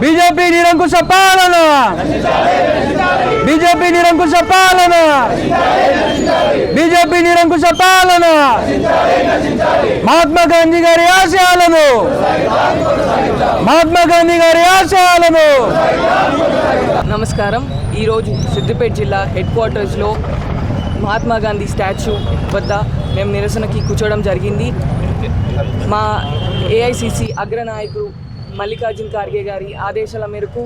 BJP నిరంకుశ పాలన. BJP నిరంకుశ పాలన. బీజేపీ నిరంకుశ పాలన. మహాత్మా గాంధీ గారి ఆశయాలను. మహాత్మా గాంధీ గారి ఆశయాలను. నమస్కారం. ఈరోజు సిద్దిపేట జిల్లా హెడ్ క్వార్టర్స్లో మహాత్మా గాంధీ స్టాచ్యూ వద్ద మేము నిరసనకి కూర్చోవడం జరిగింది. మా ఏఐసిసి అగ్రనాయకుడు మల్లికార్జున్ ఖార్గే గారి ఆదేశాల మేరకు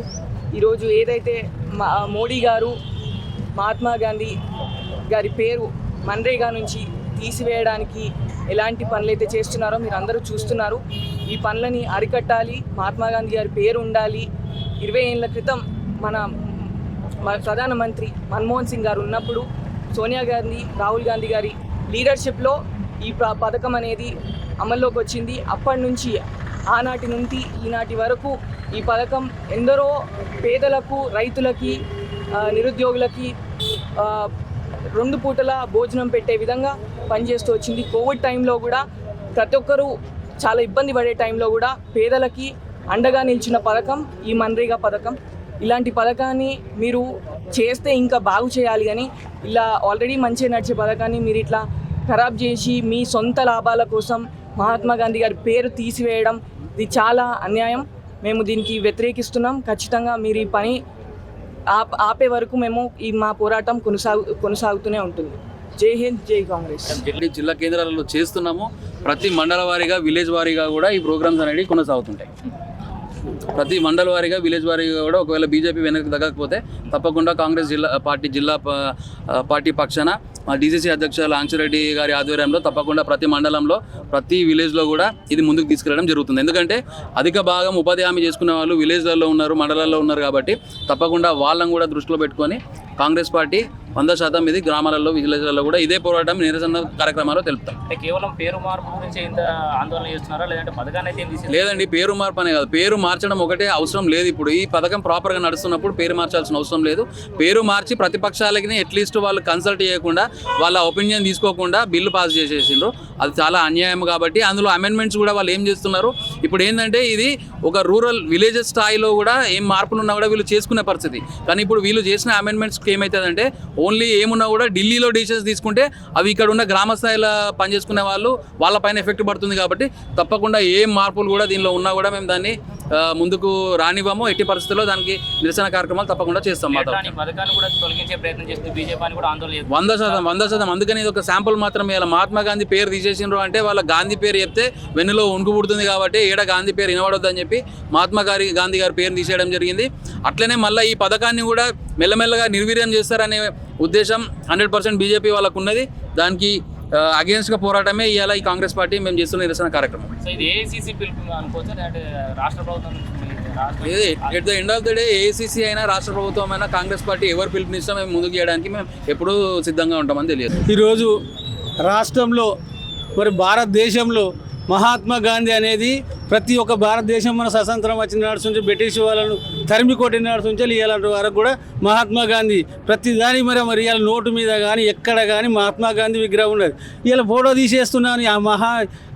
ఈరోజు ఏదైతే మా మోడీ గారు మహాత్మా గాంధీ గారి పేరు మన్రేగా నుంచి తీసివేయడానికి ఎలాంటి పనులైతే చేస్తున్నారో మీరు అందరూ చూస్తున్నారు. ఈ పనులని అరికట్టాలి మహాత్మా గాంధీ గారి పేరు ఉండాలి. ఇరవై ఏళ్ళ క్రితం మన మన ప్రధానమంత్రి మన్మోహన్ సింగ్ గారు ఉన్నప్పుడు సోనియా గాంధీ రాహుల్ గాంధీ గారి లీడర్షిప్లో ఈ ప్ర- పథకం అనేది అమల్లోకి వచ్చింది. అప్పటి నుంచి ఆనాటి నుండి ఈనాటి వరకు ఈ పథకం ఎందరో పేదలకు రైతులకి నిరుద్యోగులకి రెండు పూటల భోజనం పెట్టే విధంగా పనిచేస్తూ వచ్చింది. కోవిడ్ టైంలో కూడా ప్రతి ఒక్కరూ చాలా ఇబ్బంది పడే టైంలో కూడా పేదలకి అండగా నిలిచిన పథకం ఈ మన్రేగా పథకం. ఇలాంటి పథకాన్ని మీరు చేస్తే ఇంకా బాగు చేయాలి కానీ ఇలా ఆల్రెడీ మంచిగా నడిచే పథకాన్ని మీరు ఇట్లా ఖరాబ్ చేసి మీ సొంత లాభాల కోసం మహాత్మా గాంధీ గారి పేరు తీసివేయడం ఇది చాలా అన్యాయం. మేము దీనికి వ్యతిరేకిస్తున్నాం. ఖచ్చితంగా మీరు ఈ పని ఆప్ ఆపే వరకు మేము ఈ మా పోరాటం కొనసాగు కొనసాగుతూనే ఉంటుంది. జై హింద్ జై కాంగ్రెస్. జిల్లా జిల్లా కేంద్రాలలో చేస్తున్నాము. ప్రతి మండల వారీగా విలేజ్ వారీగా కూడా ఈ ప్రోగ్రామ్స్ అనేవి కొనసాగుతుంటాయి. ప్రతి మండల వారీగా విలేజ్ వారీగా కూడా ఒకవేళ బీజేపీ వెనక్కి తగ్గకపోతే తప్పకుండా కాంగ్రెస్ జిల్లా పార్టీ జిల్లా పార్టీ పక్షాన మా డీసీసీ అధ్యక్షులు ఆంక్షరెడ్డి గారి ఆధ్వర్యంలో తప్పకుండా ప్రతి మండలంలో ప్రతి విలేజ్లో కూడా ఇది ముందుకు తీసుకెళ్ళడం జరుగుతుంది. ఎందుకంటే అధిక భాగం ఉపాధి హామీ చేసుకునే వాళ్ళు విలేజ్లలో ఉన్నారు మండలాల్లో ఉన్నారు కాబట్టి తప్పకుండా వాళ్ళని కూడా దృష్టిలో పెట్టుకొని కాంగ్రెస్ పార్టీ వంద శాతం ఇది గ్రామాలలో విలేజ్లలో కూడా ఇదే పోరాటం నిరసన కార్యక్రమాలు తెలుపుతాం. కేవలం పేరు మార్పు గురించి ఇంత ఆందోళన చేస్తున్నారా? లేదంటే పథకాన్ని లేదండి పేరు మార్పు అనే కాదు. పేరు మార్చడం ఒకటే అవసరం లేదు ఇప్పుడు. ఈ పథకం ప్రాపర్గా నడుస్తున్నప్పుడు పేరు మార్చాల్సిన అవసరం లేదు. పేరు మార్చి ప్రతిపక్షాలకి అట్లీస్ట్ వాళ్ళు కన్సల్ట్ చేయకుండా వాళ్ళ ఒపీనియన్ తీసుకోకుండా బిల్లు పాస్ చేసేసిండ్రు. అది చాలా అన్యాయం కాబట్టి అందులో అమెండ్మెంట్స్ కూడా వాళ్ళు ఏం చేస్తున్నారు? ఇప్పుడు ఏంటంటే ఇది ఒక రూరల్ విలేజెస్ స్థాయిలో కూడా ఏం మార్పులు ఉన్నా కూడా వీళ్ళు చేసుకునే పరిస్థితి. కానీ ఇప్పుడు వీళ్ళు చేసిన అమెండ్మెంట్స్కి ఏమవుతుందంటే ఓన్లీ ఏమున్నా కూడా ఢిల్లీలో డిసిషన్స్ తీసుకుంటే అవి ఇక్కడ ఉన్న గ్రామ స్థాయిలో పనిచేసుకునే వాళ్ళు వాళ్ళపైన ఎఫెక్ట్ పడుతుంది కాబట్టి తప్పకుండా ఏం మార్పులు కూడా దీనిలో ఉన్నా కూడా మేము దాన్ని ముందుకు రానివ్వము ఎట్టి పరిస్థితుల్లో దానికి నిరసన కార్యక్రమాలు తప్పకుండా చేస్తాం వంద శాతం వంద శాతం. అందుకని ఇది ఒక శాంపుల్ మాత్రమే. ఇలా మహాత్మా గాంధీ పేరు తీసేసిండ్రు అంటే వాళ్ళ గాంధీ పేరు చెప్తే వెన్నులో ఉణుకు పుడుతుంది కాబట్టి ఈడ గాంధీ పేరు వినబడొద్దు అని చెప్పి మహాత్మా గారి గాంధీ గారి పేరు తీసేయడం జరిగింది. అట్లనే మళ్ళీ ఈ పథకాన్ని కూడా మెల్లమెల్లగా నిర్వీర్యం చేస్తారనే ఉద్దేశం హండ్రెడ్ పర్సెంట్ బీజేపీ వాళ్ళకు ఉన్నది దానికి అగేన్స్ట్గా పోరాటమే ఇవాళ ఈ కాంగ్రెస్ పార్టీ మేము చేస్తున్న నిరసన కార్యక్రమం. At the end of the day ACC అయినా రాష్ట్ర ప్రభుత్వం అయినా కాంగ్రెస్ పార్టీ ఎవరు పిలుపునిస్తా మేము ముందుకు చేయడానికి మేము ఎప్పుడూ సిద్ధంగా ఉంటామని తెలియదు. ఈరోజు రాష్ట్రంలో మరి భారతదేశంలో మహాత్మా గాంధీ అనేది ప్రతి ఒక్క భారతదేశం మన స్వతంత్రం వచ్చిన నాడు నుంచి బ్రిటిష్ వాళ్ళను తరిమి కొట్టిన నాడు నుంచి ఇలాంటి వరకు కూడా మహాత్మా గాంధీ ప్రతి దాని మరి మరి ఇలా నోటు మీద కానీ ఎక్కడ కానీ మహాత్మా గాంధీ విగ్రహం ఉన్నది. ఇలా ఫోటో తీసేస్తున్నాను ఆ మహా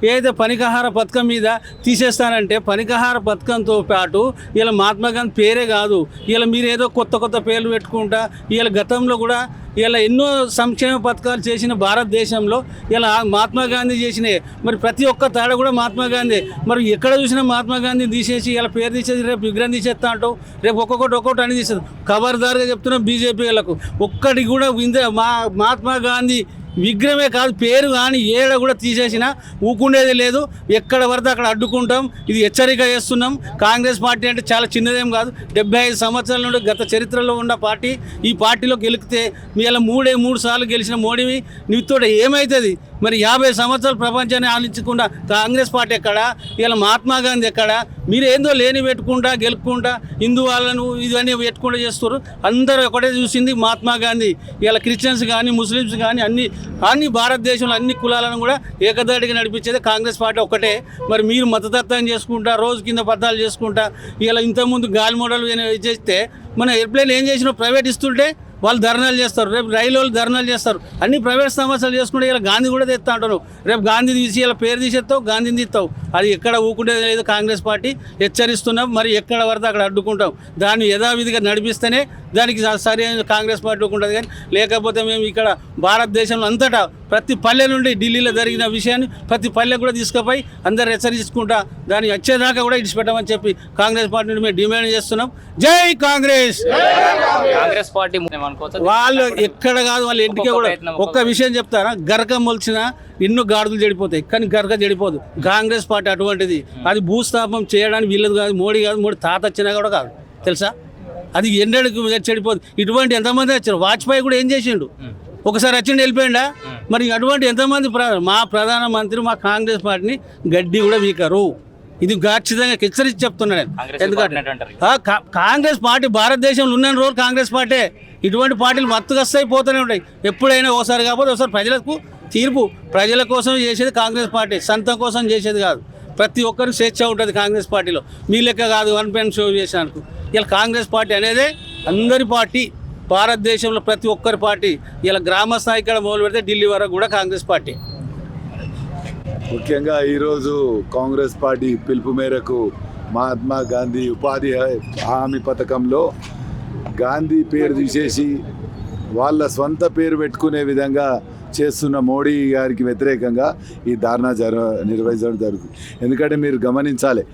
ఏదైతే పనికహార పథకం మీద తీసేస్తానంటే పనికహార పథకంతో పాటు ఇలా మహాత్మా గాంధీ పేరే కాదు. ఇలా మీరు ఏదో కొత్త కొత్త పేర్లు పెట్టుకుంటా ఇలా గతంలో కూడా ఇలా ఎన్నో సంక్షేమ పథకాలు చేసిన భారతదేశంలో ఇలా మహాత్మా గాంధీ చేసినాయి. మరి ప్రతి ఒక్క తాడ కూడా మహాత్మా గాంధీ. మరి ఎక్కడ చూసినా మహాత్మా గాంధీ తీసేసి ఇలా పేరు తీసేసి రేపు విగ్రహం తీసేస్తా అంటావు. రేపు ఒక్కొక్కటి ఒక్కొక్కటి అని తీసేది. ఖబర్దారుగా చెప్తున్నాం బీజేపీ వాళ్ళకు. ఒక్కటి కూడా ఇంద మా మహాత్మా గాంధీ విగ్రహమే కాదు పేరు కానీ ఏడ కూడా తీసేసినా ఊకుండేది లేదు. ఎక్కడ పడితే అక్కడ అడ్డుకుంటాం. ఇది హెచ్చరిక చేస్తున్నాం. కాంగ్రెస్ పార్టీ అంటే చాలా చిన్నదేం కాదు. డెబ్బై ఐదు సంవత్సరాల నుండి గత చరిత్రలో ఉన్న పార్టీ. ఈ పార్టీలో గెలికితే మీ ఇలా మూడే మూడు సార్లు గెలిచిన మోడీవి. నీతో ఏమవుతుంది మరి యాభై సంవత్సరాలు ప్రపంచాన్ని ఆలోచించకుండా కాంగ్రెస్ పార్టీ ఎక్కడ? ఇలా మహాత్మా గాంధీ ఎక్కడ? మీరు ఏందో లేని పెట్టుకుంటా గెలుపుకుంటా హిందూ వాళ్ళను ఇవన్నీ పెట్టుకుంటూ చేస్తారు అందరూ ఒకటే చూసింది మహాత్మా గాంధీ. ఇలా క్రిస్టియన్స్ కానీ ముస్లిమ్స్ కానీ అన్ని అన్ని భారతదేశంలో అన్ని కులాలను కూడా ఏకదాటిగా నడిపించేది కాంగ్రెస్ పార్టీ ఒక్కటే. మరి మీరు మతతత్వం చేసుకుంటా రోజు కింద పద్దాలు చేసుకుంటా ఇలా ఇంతకుముందు గాలి మోడల్ చేస్తే మన ఎయిర్ప్లేన్ ఏం చేసినా ప్రైవేట్ ఇస్తుంటే వాళ్ళు ధర్నాలు చేస్తారు. రేపు రైలు వాళ్ళు ధర్నాలు చేస్తారు. అన్ని ప్రైవేట్ సమస్యలు చేసుకుంటే ఇలా గాంధీ కూడా తెస్తా అంటారు రేపు గాంధీ తీసి ఇలా పేరు తీసేస్తావు గాంధీని తీస్తావు అది ఎక్కడ ఊకుండేది లేదు కాంగ్రెస్ పార్టీ. హెచ్చరిస్తున్నాం మరి ఎక్కడ పడితే అక్కడ అడ్డుకుంటాం. దాన్ని యథావిధిగా నడిపిస్తేనే దానికి స- సరైన కాంగ్రెస్ పార్టీ ఉంటుంది కానీ లేకపోతే మేము ఇక్కడ భారతదేశంలో అంతటా ప్రతి పల్లె నుండి ఢిల్లీలో జరిగిన విషయాన్ని ప్రతి పల్లె కూడా తీసుకుపోయి అందరు హెచ్చరించుకుంటా దాన్ని వచ్చేదాకా కూడా ఇడిచిపెట్టమని చెప్పి కాంగ్రెస్ పార్టీ నుండి మేము డిమాండ్ చేస్తున్నాం. జై కాంగ్రెస్! కాంగ్రెస్ పార్టీ వాళ్ళు ఎక్కడ కాదు వాళ్ళ ఇంటికి కూడా ఒక్క విషయం చెప్తారా? గరక మొలిచిన ఎన్నో గాడులు చెడిపోతాయి కానీ గరక చెడిపోదు. కాంగ్రెస్ పార్టీ అటువంటిది. అది భూస్థాపం చేయడానికి వీళ్ళది కాదు మోడీ కాదు మోడీ తాత వచ్చినా కూడా కాదు. తెలుసా? అది ఎన్నడకు చెడిపోదు. ఇటువంటి ఎంతమంది వచ్చారు? వాజ్పేయి కూడా ఏం చేసిండు? ఒకసారి వచ్చిండు వెళ్ళిపోయిండా? మరి అటువంటి ఎంతమంది ప్ర- మా ప్రధానమంత్రి మా కాంగ్రెస్ పార్టీని గడ్డి కూడా వీకరు ఇది ఖచ్చితంగా హెచ్చరించి చెప్తున్నాను ఎందుకంటే కాంగ్రెస్ పార్టీ భారతదేశంలో ఉన్న రోజు కాంగ్రెస్ పార్టీ. ఇటువంటి పార్టీలు మత్తుగా వస్తాయి పోతూనే ఉంటాయి. ఎప్పుడైనా ఒకసారి కాకపోతే ఒకసారి ప్రజలకు తీర్పు. ప్రజల కోసం చేసేది కాంగ్రెస్ పార్టీ. సొంతం కోసం చేసేది కాదు. ప్రతి ఒక్కరు స్వేచ్ఛ ఉంటుంది కాంగ్రెస్ పార్టీలో. మీ లెక్క కాదు వన్ పెన్ షో చేశాను ఇలా కాంగ్రెస్ పార్టీ అనేదే అందరి పార్టీ. భారతదేశంలో ప్రతి ఒక్కరి పార్టీ. ఇలా గ్రామ స్థాయి ఇక్కడ మొదలు పెడితే ఢిల్లీ వరకు కూడా కాంగ్రెస్ పార్టీ. ముఖ్యంగా ఈరోజు కాంగ్రెస్ పార్టీ పిలుపు మేరకు మహాత్మా గాంధీ ఉపాధి హామీ పథకంలో గాంధీ పేరు తీసేసి వాళ్ళ స్వంత పేరు పెట్టుకునే విధంగా చేస్తున్న మోడీ గారికి వ్యతిరేకంగా ఈ ధారణ జర నిర్వహించడం జరుగుతుంది. ఎందుకంటే మీరు గమనించాలి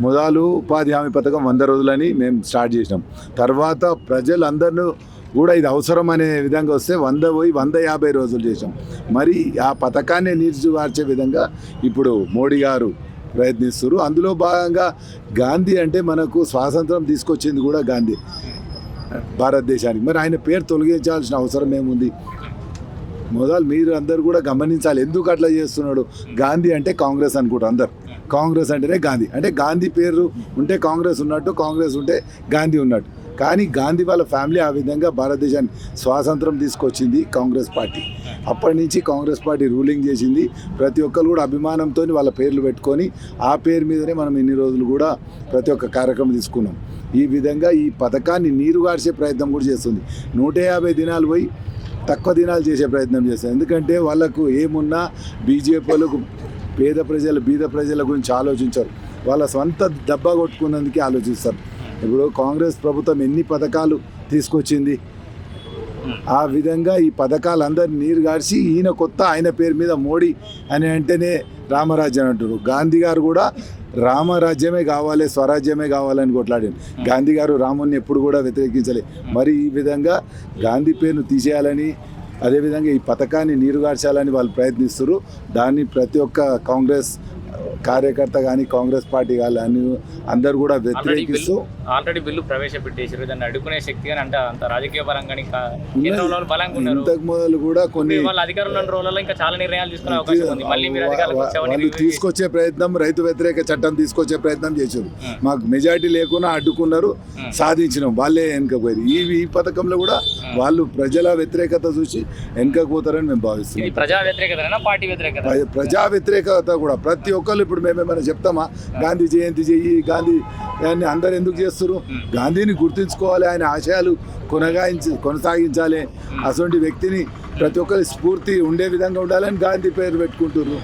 మొదలు ఉపాధి హామీ పథకం వంద రోజులని మేము స్టార్ట్ చేసినాం. తర్వాత ప్రజలందరూ కూడా ఇది అవసరం అనే విధంగా వస్తే వంద పోయి వంద యాభై రోజులు చేసాం మరి ఆ పథకాన్ని నీర్చివార్చే విధంగా ఇప్పుడు మోడీ గారు ప్రయత్నిస్తున్నారు. అందులో భాగంగా గాంధీ అంటే మనకు స్వాతంత్రం తీసుకొచ్చింది కూడా గాంధీ. భారతదేశానికి. మరి ఆయన పేరు తొలగించాల్సిన అవసరం ఏముంది? మొదలు మీరు అందరు కూడా గమనించాలి. ఎందుకు అట్లా చేస్తున్నాడు? గాంధీ అంటే కాంగ్రెస్ అనుకుంటారు అందరు. కాంగ్రెస్ అంటేనే గాంధీ. అంటే గాంధీ పేరు ఉంటే కాంగ్రెస్ ఉన్నట్టు కాంగ్రెస్ ఉంటే గాంధీ ఉన్నట్టు. కానీ గాంధీ వాళ్ళ ఫ్యామిలీ ఆ విధంగా భారతదేశాన్ని స్వాతంత్రం తీసుకొచ్చింది కాంగ్రెస్ పార్టీ. అప్పటి నుంచి కాంగ్రెస్ పార్టీ రూలింగ్ చేసింది. ప్రతి ఒక్కరు కూడా అభిమానంతో వాళ్ళ పేర్లు పెట్టుకొని ఆ పేరు మీదనే మనం ఇన్ని రోజులు కూడా ప్రతి ఒక్క కార్యక్రమం తీసుకున్నాం. ఈ విధంగా ఈ పథకాన్ని నీరుగార్చే ప్రయత్నం కూడా చేస్తుంది. నూట యాభై దినాలు పోయి తక్కువ దినాలు చేసే ప్రయత్నం చేస్తారు. ఎందుకంటే వాళ్ళకు ఏమున్నా బీజేపీలకు పేద ప్రజలు బీద ప్రజల గురించి ఆలోచించరు. వాళ్ళ సొంత దెబ్బ కొట్టుకున్నందుకే ఆలోచిస్తారు. ఇప్పుడు కాంగ్రెస్ ప్రభుత్వం ఎన్ని పథకాలు తీసుకొచ్చింది? ఆ విధంగా ఈ పథకాలందరినీ నీరు గార్చి ఈయన కొత్త ఆయన పేరు మీద మోడీ అని అంటేనే రామరాజ్యం అంటారు. గాంధీ గారు కూడా రామరాజ్యమే కావాలి స్వరాజ్యమే కావాలని కొట్లాడారు. గాంధీ గారు రాముని ఎప్పుడు కూడా వ్యతిరేకించలే. మరి ఈ విధంగా గాంధీ పేరును తీసేయాలని అదేవిధంగా ఈ పథకాన్ని నీరుగార్చాలని వాళ్ళు ప్రయత్నిస్తారు దాన్ని ప్రతి ఒక్క కాంగ్రెస్ కార్యకర్త కానీ కాంగ్రెస్ పార్టీ కానీ అందరు కూడా వ్యతిరేకిస్తూ ఆల్రెడీ బిల్లు ప్రవేశపెట్టేసారు దాన్ని అడ్డుకునే శక్తి కానీ అంటే అంత రాజకీయ పరంగా ఇంతకు మొదలు కూడా కొన్ని అధికారంలో రోజుల్లో ఇంకా చాలా నిర్ణయాలు తీసుకునే అవకాశం ఉంది. మళ్ళీ మీరు అధికారులకు వచ్చామని వాళ్ళు తీసుకొచ్చే ప్రయత్నం రైతు వ్యతిరేక చట్టం తీసుకొచ్చే ప్రయత్నం చేశారు. మాకు మెజారిటీ లేకుండా అడ్డుకున్నారు సాధించినాం. వాళ్ళే వెనకపోయారు. ఈ ఈ పథకంలో కూడా వాళ్ళు ప్రజల వ్యతిరేకత చూసి వెనకపోతారని మేము భావిస్తున్నాం. ప్రజా వ్యతిరేకత ప్ర- ప్రజా వ్యతిరేకత కూడా. ప్రతి ఒక్కళ్ళు ఇప్పుడు మేమేమైనా చెప్తామా? గాంధీ జయంతి చెయ్యి గాంధీ అందరు ఎందుకు చేస్తారు గాంధీని గుర్తుంచుకోవాలి ఆయన ఆశయాలు కొనగాయించి కొనసాగించాలి. అటువంటి వ్యక్తిని ప్రతి ఒక్కరి స్ఫూర్తి ఉండే విధంగా ఉండాలని గాంధీ పేరు పెట్టుకుంటున్నారు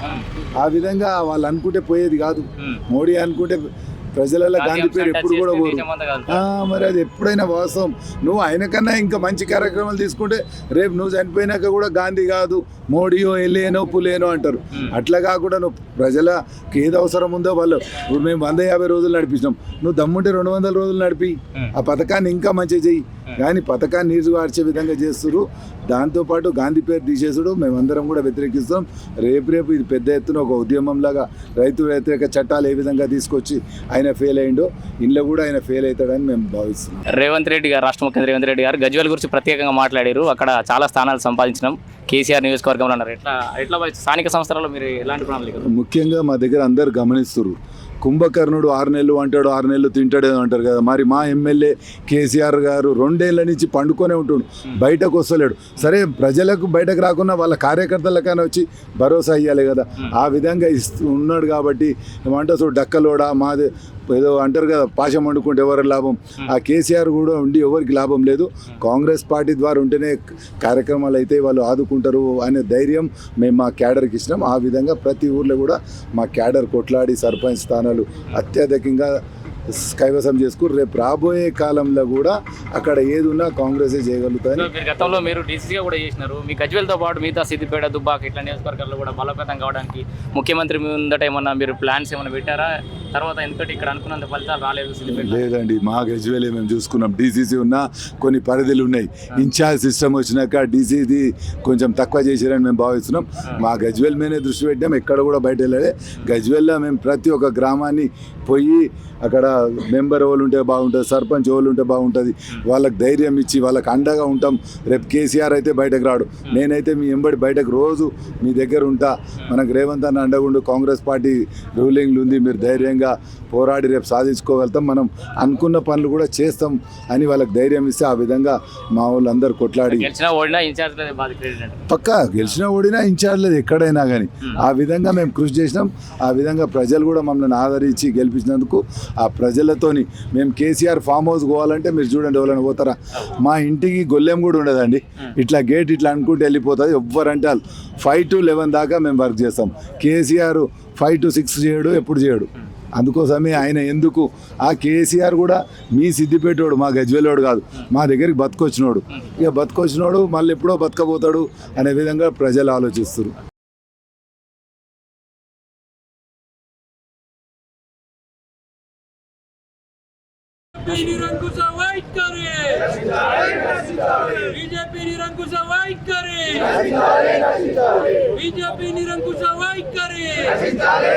ఆ విధంగా వాళ్ళు అనుకుంటే పోయేది కాదు. మోడీ అనుకుంటే ప్రజలలో గాంధీ పేరు ఎప్పుడు కూడా పోరు మరి అది ఎప్పుడైనా వాస్తవం. నువ్వు ఆయన కన్నా ఇంకా మంచి కార్యక్రమాలు తీసుకుంటే రేపు నువ్వు చనిపోయినాక కూడా గాంధీ కాదు మోడీయో ఎల్లేనో పులేనో అంటారు. అట్లా కాకుండా నువ్వు ప్రజలకి ఏది అవసరం ఉందో వాళ్ళు ఇప్పుడు మేము వంద యాభై రోజులు నడిపించినాం. నువ్వు దమ్ముంటే రెండు వందల రోజులు నడిపి. ఆ పథకాన్ని ఇంకా మంచిగా చెయ్యి. కానీ పథకాన్ని నీరు మార్చే విధంగా చేస్తున్నారు దాంతోపాటు గాంధీ పేరు తీసేసుడు. మేమందరం కూడా వ్యతిరేకిస్తాం. రేపు రేపు ఇది పెద్ద ఎత్తున ఒక ఉద్యమంలాగా రైతు వ్యతిరేక చట్టాలు ఏ విధంగా తీసుకొచ్చి ఆయన ఫెయిల్ అయిండో ఇంట్లో కూడా ఆయన ఫెయిల్ అవుతాడని మేము భావిస్తున్నాం. రేవంత్ రెడ్డి గారు రాష్ట్ర ముఖ్యమంత్రి రేవంత్ రెడ్డి గారు గజ్వేల్ గురించి ప్రత్యేకంగా మాట్లాడారు. అక్కడ చాలా స్థానాలు సంపాదించినాం. కేసీఆర్ నియోజకవర్గంలో ఉన్నారు ఎట్లా ఎట్లా స్థానిక సంస్థలలో మీరు ఎలాంటి ప్రణాళిక ముఖ్యంగా మా దగ్గర అందరు గమనిస్తున్నారు కుంభకర్ణుడు ఆరు నెలలు అంటాడు ఆరు నెలలు తింటాడు అంటారు కదా. మరి మా ఎమ్మెల్యే కేసీఆర్ గారు రెండేళ్ళ నుంచి పండుకొనే ఉంటుండు బయటకు వస్తలేడు. సరే ప్రజలకు బయటకు రాకుండా వాళ్ళ కార్యకర్తలకైనా వచ్చి భరోసా ఇవ్వాలి కదా. ఆ విధంగా ఇస్తూ ఉన్నాడు కాబట్టి ఏమంటారు డక్కలోడా మాది ఏదో అంటారు కదా పాశం వండుకుంటే ఎవరి లాభం? ఆ కేసీఆర్ కూడా ఉండి ఎవరికి లాభం లేదు. కాంగ్రెస్ పార్టీ ద్వారా ఉంటేనే కార్యక్రమాలు అయితే వాళ్ళు ఆదుకుంటారు అనే ధైర్యం మేము మా క్యాడర్కి ఇచ్చినాం. ఆ విధంగా ప్రతి ఊర్లో కూడా మా క్యాడర్ కొట్లాడి సర్పంచ్ స్థానాలు అత్యధికంగా కైవసం చేసుకుని రేపు రాబోయే కాలంలో కూడా అక్కడ ఏది ఉన్నా కాంగ్రెసే చేయగలుగుతాయని. మీరు గతంలో మీరు డీసీగా కూడా చేసినారు. మీ గజ్వేల్తో పాటు మిగతా సిద్దిపేట దుబ్బాక ఇట్లా నియోజకవర్గాల్లో కూడా బలోపేతం కావడానికి ముఖ్యమంత్రి ముందట ఏమన్నా మీరు ప్లాన్స్ ఏమైనా పెట్టారా? తర్వాత ఎందుకంటే ఇక్కడ అనుకున్నంత ఫలితాలు రాలేదు సిద్దిపేట. లేదండి మా గజ్వేలే మేము చూసుకున్నాం. డీసీసీ ఉన్న కొన్ని పరిధులు ఉన్నాయి. ఇన్ఛార్జ్ సిస్టమ్ వచ్చినాక డీసీది కొంచెం తక్కువ చేశారని మేము భావిస్తున్నాం. మా గజ్వేల్ మీదే దృష్టి పెట్టాం ఎక్కడ కూడా బయట వెళ్ళలే. గజ్వేల్లో మేము ప్రతి ఒక్క గ్రామాన్ని పోయి అక్కడ మెంబర్ వాళ్ళు ఉంటే బాగుంటుంది సర్పంచ్ వాళ్ళు ఉంటే బాగుంటుంది. వాళ్ళకి ధైర్యం ఇచ్చి వాళ్ళకి అండగా ఉంటాం. రేపు కేసీఆర్ అయితే బయటకు రాడు. నేనైతే మీ ఎంబడి బయటకు రోజు మీ దగ్గర ఉంటా. మనకు రేవంత్ అన్న అండగా ఉండు కాంగ్రెస్ పార్టీ రూలింగ్లు ఉంది మీరు ధైర్యంగా పోరాడి రేపు సాధించుకోగలుగుతాం. మనం అనుకున్న పనులు కూడా చేస్తాం అని వాళ్ళకి ధైర్యం ఇస్తే ఆ విధంగా మా వాళ్ళు అందరు కొట్లాడి పక్కా గెలిచినా ఓడినా ఇన్ఛార్జ్ లేదు ఎక్కడైనా కానీ. ఆ విధంగా మేము కృషి చేసినాం. ఆ విధంగా ప్రజలు కూడా మమ్మల్ని ఆదరించి గెలిపించినందుకు ఆ ప్రజలతోని మేము కేసీఆర్ ఫామ్ హౌస్ పోవాలంటే మీరు చూడండి ఎవరైనా పోతారా? మా ఇంటికి గొల్లెం కూడా ఉండదండి. ఇట్లా గేట్ ఇట్లా అనుకుంటే వెళ్ళిపోతుంది. ఎవ్వరంటే ఫైవ్ టు లెవెన్ దాకా మేము వర్క్ చేస్తాం. కేసీఆర్ ఫైవ్ టు సిక్స్ చేయడు ఎప్పుడు చేయడు. అందుకోసమే ఆయన ఎందుకు? ఆ కేసీఆర్ కూడా మీ సిద్దిపేటోడు మా గజ్వేలోడు కాదు. మా దగ్గరికి బతుకొచ్చినోడు. ఇక బతుకొచ్చినోడు మళ్ళీ ఎప్పుడో బతకబోతాడు అనే విధంగా ప్రజలు ఆలోచిస్తారు निरंकुश वाइट करे बीजेपी निरंकुश वाइट करे बीजेपी निरंकुश वाइट करे